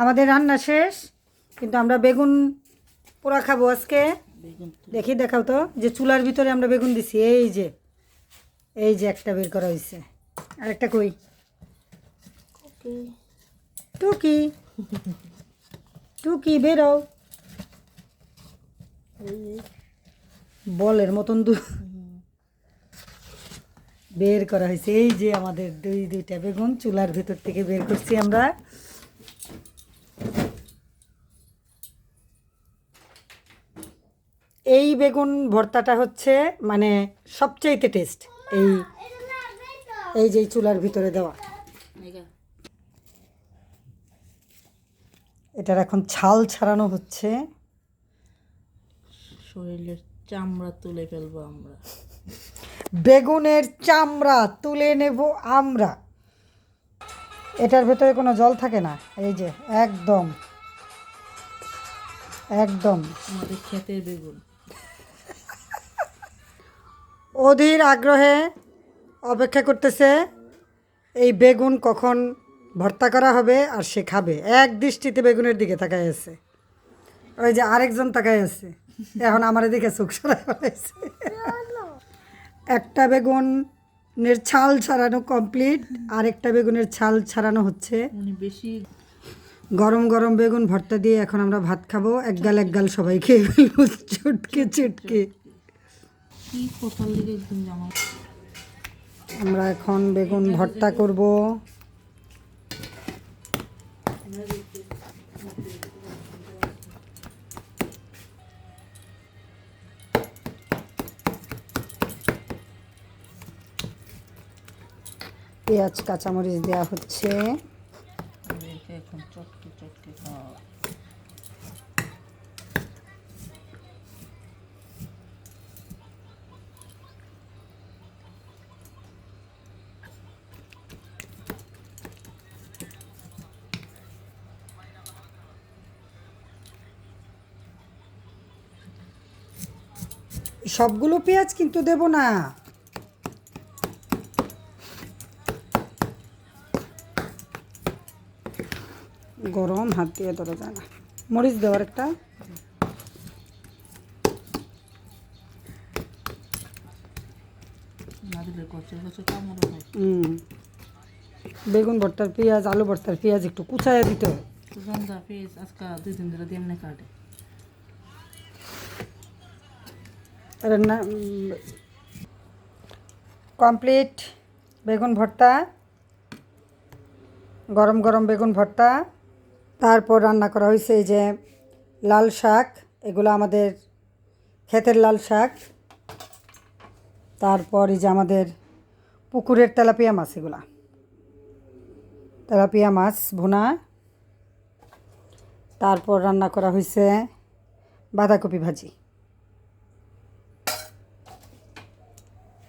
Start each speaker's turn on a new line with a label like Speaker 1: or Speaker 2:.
Speaker 1: আমাদের রান্না শেষ কিন্তু আমরা বেগুন পোড়া খাব আজকে। দেখি দেখাও তো যে চুলার ভিতরে আমরা বেগুন দিছি এই যে এই যে একটা বের করা হয়েছে আরেকটা কই? টুকি। টুকি। বেরো। বলের মতন দু বের করা হয়েছে এই যে আমাদের দুই দুইটা বেগুন চুলার ভিতর থেকে বের করছি আমরা। এই বেগুন ভর্তাটা হচ্ছে মানে সবচাইতে টেস্ট এই এই যে চুলার ভিতরে দেওয়া। এটার এখন ছাল ছাড়ানো হচ্ছে।
Speaker 2: শরীরের চামড়া তুলে ফেলব আমরা।
Speaker 1: বেগুনের চামড়া তুলে নেব আমরা। এটার ভেতরে কোনো জল থাকে না? এই যে একদম। একদম।
Speaker 2: আমাদের ক্ষেতের বেগুন।
Speaker 1: অধীর আগ্রহে অপেক্ষা করতেছে এই বেগুন কখন ভর্তা করা হবে আর সে খাবে। এক দৃষ্টিতে বেগুনের দিকে তাকায় আছে। ওই যে আরেকজন তাকায় আছে। এখন আমার দিকে চোখ সরাই ফেলাইছে। একটা বেগুনের ছাল ছাড়ানো কমপ্লিট আরেকটা বেগুনের ছাল ছাড়ানো হচ্ছে।
Speaker 2: বেশি
Speaker 1: গরম গরম বেগুন ভর্তা দিয়ে এখন আমরা ভাত খাব। এক গাল এক গাল সবাই খেয়ে ফেলব। চুটকে চুটকে।
Speaker 2: কি
Speaker 1: আমরা এখন বেগুন ভর্তা করব। পেঁয়াজ কাঁচামরিচ দেওয়া হচ্ছে
Speaker 2: আমাদেরকে এখন চটকে চটকে খাওয়া
Speaker 1: সবগুলো পেঁয়াজ কিন্তু দেব না। গরম হাত দিয়ে ধরা যায় না। মরিচ দেওয়ার একটা। বেগুন ভর্তার পেঁয়াজ, আলু ভর্তার পেঁয়াজ একটু কুচাইয়া দিতে
Speaker 2: আজকে দুই দিন ধরে দিয়ে কাটে।
Speaker 1: রান্না কমপ্লিট বেগুন ভর্তা, গরম গরম বেগুন ভর্তা। তারপর রান্না করা হয়েছে এই যে লাল শাক, এগুলো আমাদের ক্ষেতের লাল শাক। তারপর এই যে আমাদের পুকুরের তেলাপিয়া মাছ এগুলা। তেলাপিয়া মাছ, ভুনা। তারপর রান্না করা হয়েছে বাঁধাকপি ভাজি।